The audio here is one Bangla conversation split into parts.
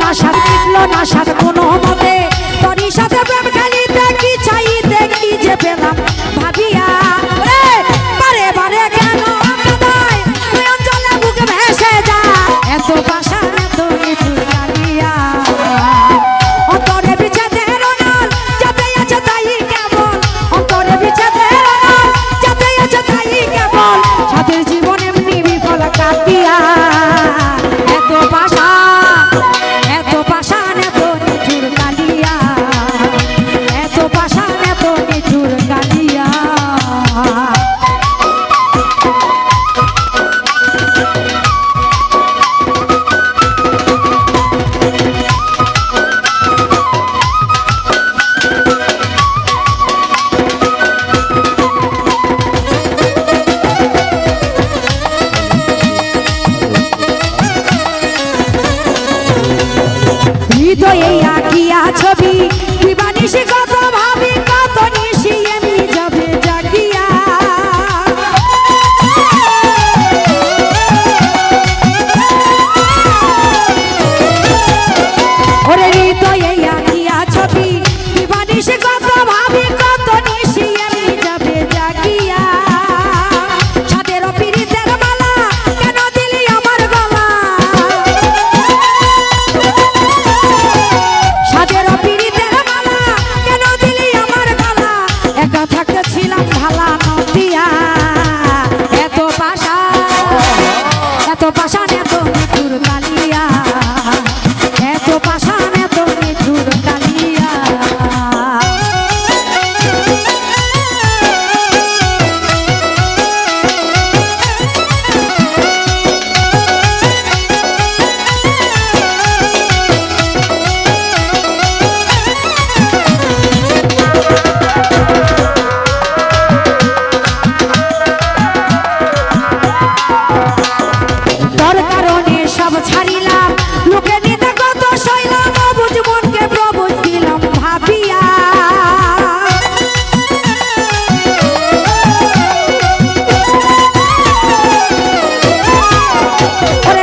না সাত মিটল না সাত কোনো মতে। তরি সাথে প্রেম খেলিতে কি চাইতে ভাবি হৃদয়ে আঁকিয়া ছবি। দিবানিশি কত ভাবি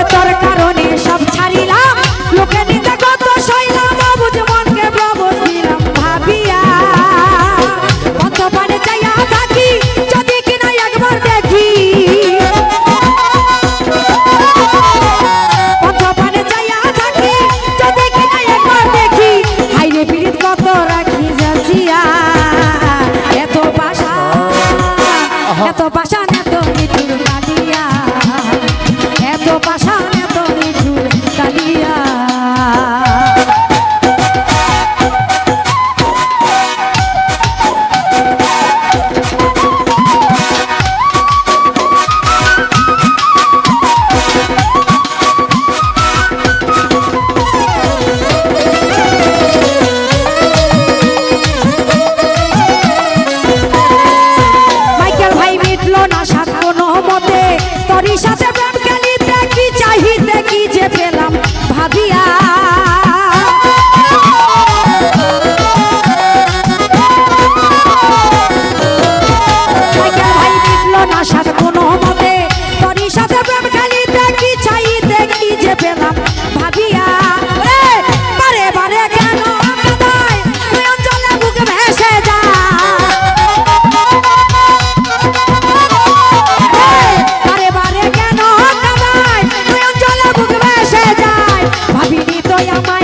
তোর কারণ soy.